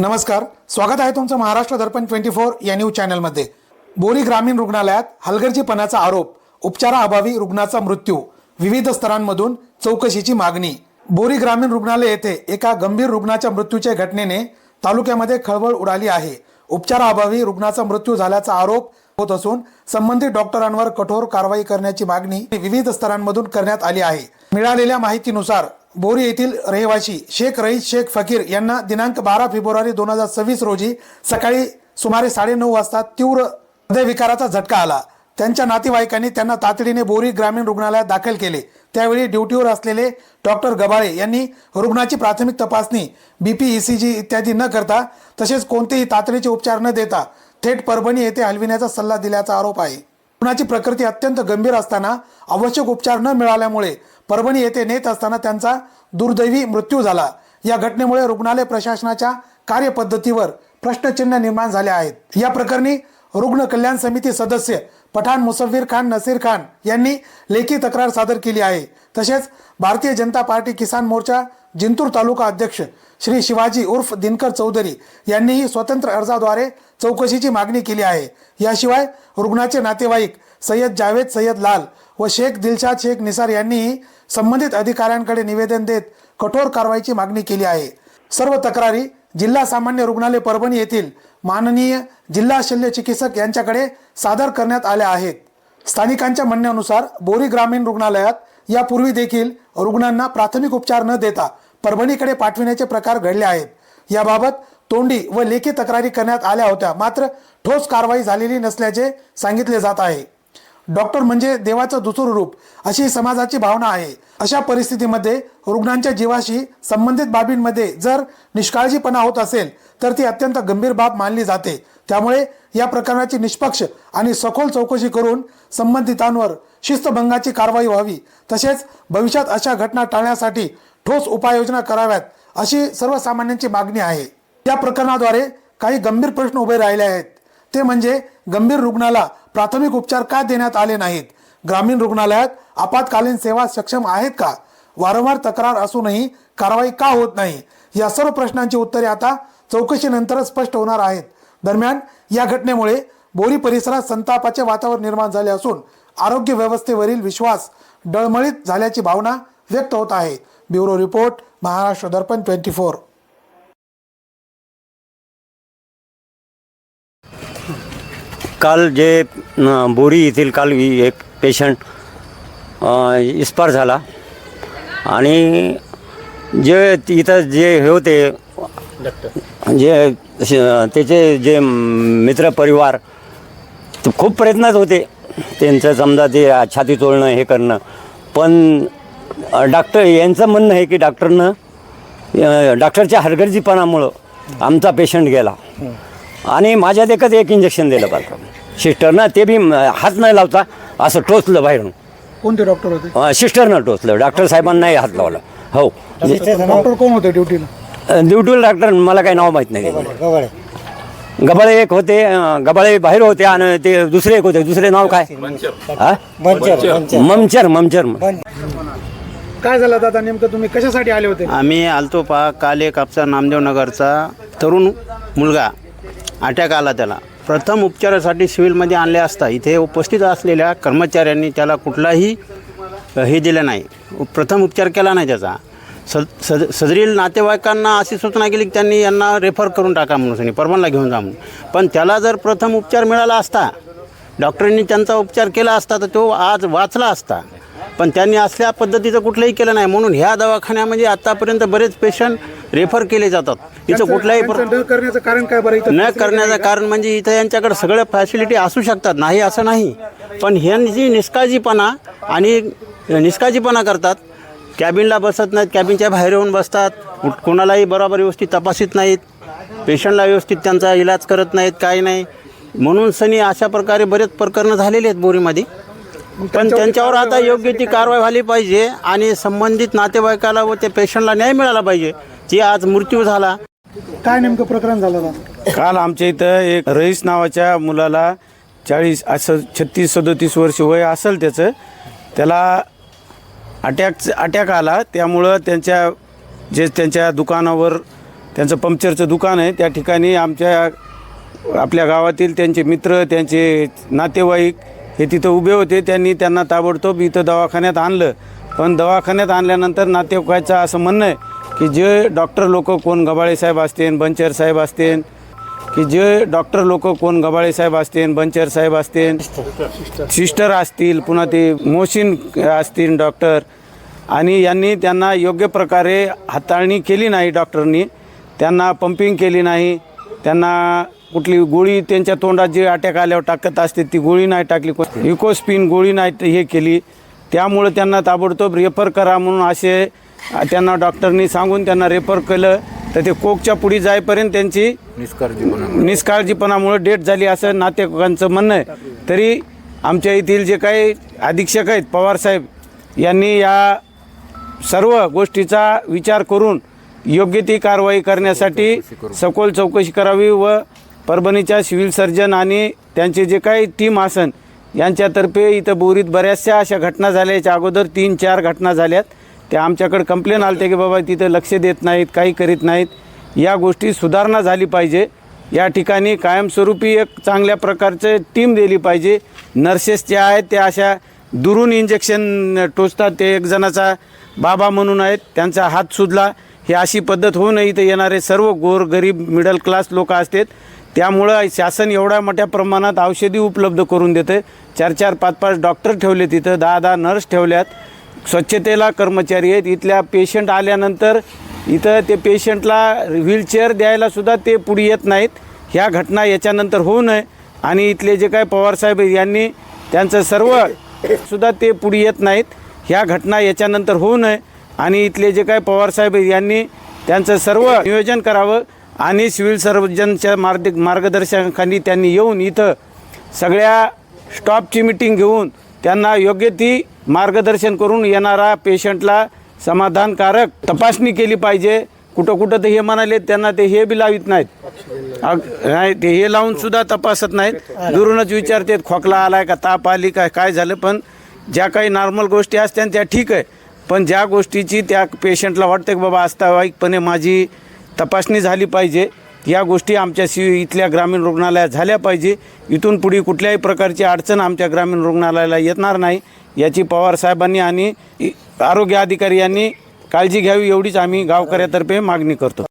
नमस्कार स्वागत आहे तुमचं महाराष्ट्र दर्पण ट्वेंटी फोर या न्यूज चॅनलमध्ये. बोरी ग्रामीण रुग्णालयात हलगर्जीपणाचा आरोप उपचाराअभावी रुग्णाचा मृत्यू विविध स्तरांमधून चौकशीची मागणी. बोरी ग्रामीण रुग्णालय येथे एका गंभीर रुग्णाच्या मृत्यूच्या घटनेने तालुक्यामध्ये खळबळ उडाली आहे. उपचाराअभावी रुग्णाचा मृत्यू झाल्याचा आरोप होत असून संबंधित डॉक्टरांवर कठोर कारवाई करण्याची मागणी विविध स्तरांमधून करण्यात आली आहे. मिळालेल्या माहितीनुसार बोरी येथील रहिवासी शेख रईस शेख फकीर यांना दिनांक बारा फेब्रुवारी दोन हजार सव्वीस रोजी सकाळी सुमारे साडेनऊ वाजता तीव्र हृदयविकाराचा झटका आला. त्यांच्या नातेवाईकांनी त्यांना तातडीने बोरी ग्रामीण रुग्णालयात दाखल केले. त्यावेळी ड्युटीवर असलेले डॉक्टर गबाळे यांनी रुग्णाची प्राथमिक तपासणी बीपी ईसीजी इत्यादी न करता तसेच कोणतेही तातडीचे उपचार न देता थेट परभणी येथे हलविण्याचा सल्ला दिल्याचा आरोप आहे. रुग्णाची प्रकृती अत्यंत गंभीर असताना आवश्यक उपचार न मिळाल्यामुळे परभणी येथे नेत असताना त्यांचा दुर्दैवी मृत्यू झाला. या घटनेमुळे रुग्णालय प्रशासनाच्या कार्यपद्धतीवर प्रश्नचिन्ह निर्माण झाले आहेत. या प्रकरणी रुग्ण कल्याण समिती सदस्य पठाण मुसव्वीर खान नसीर खान यांनी लेखी तक्रार सादर केली आहे. तसेच भारतीय जनता पार्टी किसान मोर्चा जिंतूर तालुका अध्यक्ष श्री शिवाजी उर्फ दिनकर चौधरी यांनीही स्वतंत्र अर्जाद्वारे चौकशीची मागणी केली आहे. याशिवाय रुग्णाचे नातेवाईक सय्यद जावेद सय्यद लाल व शेख दिलशाद शेख निसार यांनीही संबंधित अधिकाऱ्यांकडे निवेदन देत कठोर कारवाईची मागणी केली आहे. सर्व तक्रारी जिल्हा सामान्य रुग्णालय परभणी येथील माननीय जिल्हा शल्य चिकित्सक यांच्याकडे सादर करण्यात आल्या आहेत. स्थानिकांच्या म्हणण्यानुसार बोरी ग्रामीण रुग्णालयात यापूर्वी देखील रुग्णांना प्राथमिक उपचार न देता परभणीकडे पाठविण्याचे प्रकार घडले आहेत. याबाबत तोंडी व लेखी तक्रारी करण्यात आल्या होत्या. मात्र ठोस कारवाई झालेली नसल्याचे सांगितले जात आहे. डॉक्टर म्हणजे देवाचं दुसरं रूप अशी समाजाची भावना आहे. अशा परिस्थितीमध्ये रुग्णांच्या जीवाशी संबंधित बाबींमध्ये जर निष्काळजीपणा होत असेल तर ती अत्यंत गंभीर बाब मानली जाते. त्यामुळे या प्रकरणाची निष्पक्ष आणि सखोल चौकशी करून संबंधितांवर शिस्तभंगाची कारवाई व्हावी. तसेच भविष्यात अशा घटना टाळण्यासाठी ठोस उपाययोजना कराव्यात अशी सर्वसामान्यांची मागणी आहे. या प्रकरणाद्वारे काही गंभीर प्रश्न उभे राहिले आहेत. ते म्हणजे गंभीर रुग्णाला प्राथमिक उपचार का देण्यात आले नाहीत? ग्रामीण रुग्णालयात आपत्कालीन सेवा सक्षम आहेत का? वारंवार तक्रार असूनही कारवाई का होत नाही? या सर्व प्रश्नांची उत्तरे आता चौकशीनंतरच स्पष्ट होणार आहेत. दरम्यान या घटनेमुळे बोरी परिसरात संतापाचे वातावरण निर्माण झाले असून आरोग्य व्यवस्थेवरील विश्वास डळमळीत झाल्याची भावना व्यक्त होत आहे. Bureau report Maharashtra Darpan twenty four. काल जे बोरी येथील काल एक पेशंट इस्पार झाला. आणि जे इथं जे हे होते जे श- त्याचे जे मित्र परिवार खूप प्रयत्नात होते. त्यांचं समजा ते छाती तोडणं हे करणं. पण डॉक्टर यांचं म्हणणं आहे की डॉक्टरनं डॉक्टरच्या हलगर्जीपणामुळं आमचा पेशंट गेला. आणि माझ्यात एकच एक इंजेक्शन दिलं पाहिजे सिस्टरनं ते बी हात नाही लावता असं टोचलं बाहेरून. कोणते डॉक्टर होते? सिस्टरनं टोचलं. डॉक्टर साहेबांनाही हात लावला. हो. डॉक्टर कोण होते ड्युटीला? ड्युटीला डॉक्टर मला काही नाव माहीत नाही. गबाळे एक होते गबाळे बाहेर होते आणि ते दुसरे एक होते. दुसरे नाव काय? हा? ममचर ममचर काय झालं दादा? नेमकं तुम्ही कशासाठी आले होते? आम्ही आलतो पा काल एक आपचा नामदेव नगरचा तरुण मुलगा अटॅक आला त्याला. प्रथम उपचारासाठी सिव्हिलमध्ये आणले असता. इथे उपस्थित असलेल्या कर्मचाऱ्यांनी त्याला कुठलाही हे दिलं नाही. प्रथम उपचार केला नाही त्याचा. सद सद सदरील नातेवाईकांना अशी सूचना केली की त्यांनी यांना रेफर करून टाका म्हणून सांगितले परवानला घेऊन जा म्हणून. पण त्याला जर प्रथम उपचार मिळाला असता डॉक्टरांनी त्यांचा उपचार केला असता तर तो आज वाचला असता. पण त्यांनी असल्या पद्धतीचं कुठलंही केलं नाही. म्हणून ह्या दवाखान्यामध्ये आतापर्यंत बरेच पेशंट रेफर केले जातात. इथं कुठलाही न करण्याचं कारण काय बरं? इथं न करण्याचं कारण म्हणजे इथं यांच्याकडे सगळ्या फॅसिलिटी असू शकतात. नाही असं नाही. पण ह्यांची निष्काळजीपणा आणि निष्काळजीपणा करतात. कॅबिनला बसत नाहीत कॅबिनच्या बाहेर येऊन बसतात. कोणालाही बरोबर व्यवस्थित तपासित नाहीत. पेशंटला व्यवस्थित त्यांचा इलाज करत नाहीत काही नाही. म्हणून सनी अशा प्रकारे बरेच प्रकरणं झालेली आहेत बोरीमध्ये. पण त्यांच्यावर आता योग्य ती कारवाई झाली पाहिजे आणि संबंधित नातेवाईकाला व त्या पेशंटला न्याय मिळाला पाहिजे जी आज मृत्यू झाला. काय नेमकं प्रकरण झालं दादा काल आमच्या इथं एक रईस नावाच्या मुलाला चाळीस असं छत्तीस सदोतीस वर्ष वय असेल त्याचं त्याला अटॅक अटॅक आला. त्यामुळं त्यांच्या जे त्यांच्या दुकानावर त्यांचं पंक्चरचं दुकान आहे त्या ठिकाणी आमच्या आपल्या गावातील त्यांचे मित्र त्यांचे नातेवाईक हे तिथं उभे होते त्यांनी त्यांना ताबडतोब इथं दवाखान्यात आणलं. पण दवाखान्यात आणल्यानंतर नातेवाईकाचं असं म्हणणं आहे की जे डॉक्टर लोक कोण गबाळे साहेब असतील बंचर साहेब असतील की जे डॉक्टर लोक कोण गबाळे साहेब असतील बंचर साहेब असतील सिस्टर असतील पुन्हा ते मोशीन असतील डॉक्टर. आणि यांनी त्यांना योग्य प्रकारे हाताळणी केली नाही डॉक्टरनी. त्यांना पंपिंग केली नाही. त्यांना कुठली गोळी त्यांच्या तोंडात जी अटॅक आल्यावर टाकत असते ती गोळी नाही टाकली. इकोस्पिन गोळी नाही हे केली. त्यामुळं त्यांना ताबडतोब रेफर करा म्हणून असे त्यांना डॉक्टरनी सांगून त्यांना रेफर केलं. तर ते कोकच्या पुढे जाईपर्यंत त्यांची निष्काळजीपणामुळे. डेट झाली असं नातेवाईकांचं म्हणणं आहे. तरी आमच्या येथील जे काही अधीक्षक आहेत पवारसाहेब यांनी या सर्व गोष्टीचा विचार करून योग्य ती कारवाई करण्यासाठी सखोल चौकशी करावी व परभणीच्या सिव्हिल सर्जन आणि त्यांचे जे काही टीम आसन यांच्यातर्फे इथं बोरीत बऱ्याचशा अशा घटना झाल्या. याच्या अगोदर तीन चार घटना झाल्यात. त्या आमच्याकडे कंप्लेन आलते की बाबा तिथं लक्ष देत नाहीत काही करीत नाहीत. या गोष्टी सुधारणा झाली पाहिजे. या ठिकाणी कायमस्वरूपी एक चांगल्या प्रकारचे टीम दिली पाहिजे. नर्सेस ज्या आहेत त्या अशा दुरून इंजेक्शन टोचतात. ते एक जणाचा बाबा म्हणून आहेत त्यांचा हात सुजला. ही अशी पद्धत होऊ नये इथं येणारे सर्व गोर गरीब मिडल क्लास लोक असतात. त्यामुळं शासन एवढ्या मोठ्या प्रमाणात औषधी उपलब्ध करून देतं. चार चार पाच पाच डॉक्टर ठेवले तिथं दहा दहा नर्स ठेवल्यात. स्वच्छतेला कर्मचारी आहेत. इथल्या पेशंट आल्यानंतर इथं ते पेशंटला व्हीलचेअर द्यायला सुद्धा ते पुढे येत नाहीत. ह्या घटना याच्यानंतर होऊ नये. आणि इथले जे काय पवारसाहेब यांनी त्यांचं सर्व सुद्धा ते पुढे येत नाहीत. ह्या घटना याच्यानंतर होऊ नये. आणि इथले जे काय पवारसाहेब यांनी त्यांचं सर्व नियोजन करावं. आणि सिव्हिल सर्जनच्या मार्ग मार्गदर्शनाखाली त्यांनी येऊन इथं सगळ्या स्टॉपची मिटिंग घेऊन त्यांना योग्य ती मार्गदर्शन करून येणारा पेशंटला समाधानकारक तपासणी केली पाहिजे. कुठं कुठं ते हे म्हणाले त्यांना ते हे बी लावित नाहीत. अग- नाही ते हे लावून सुद्धा तपासत नाहीत. दुरूनच विचारतात खोकला आलाय का ताप आली काय काय झालं? पण ज्या काही नॉर्मल गोष्टी असत्या त्या ठीक आहे. पण ज्या गोष्टीची त्या पेशंटला वाटतं की बाबा आस्थावाईकपणे माझी तपासणी झाली पाहिजे. या गोष्टी आमच्या सी इथल्या ग्रामीण रुग्णालयात झाल्या पाहिजे. इथून पुढे कुठल्याही प्रकारची अडचण आमच्या ग्रामीण रुग्णालयाला येणार नाही. याची पवार साहेबांनी आणि इ- आरोग्य अधिकारी यांनी काळजी घ्यावी एवढीच आम्ही गावकऱ्यातर्फे मागणी करतो.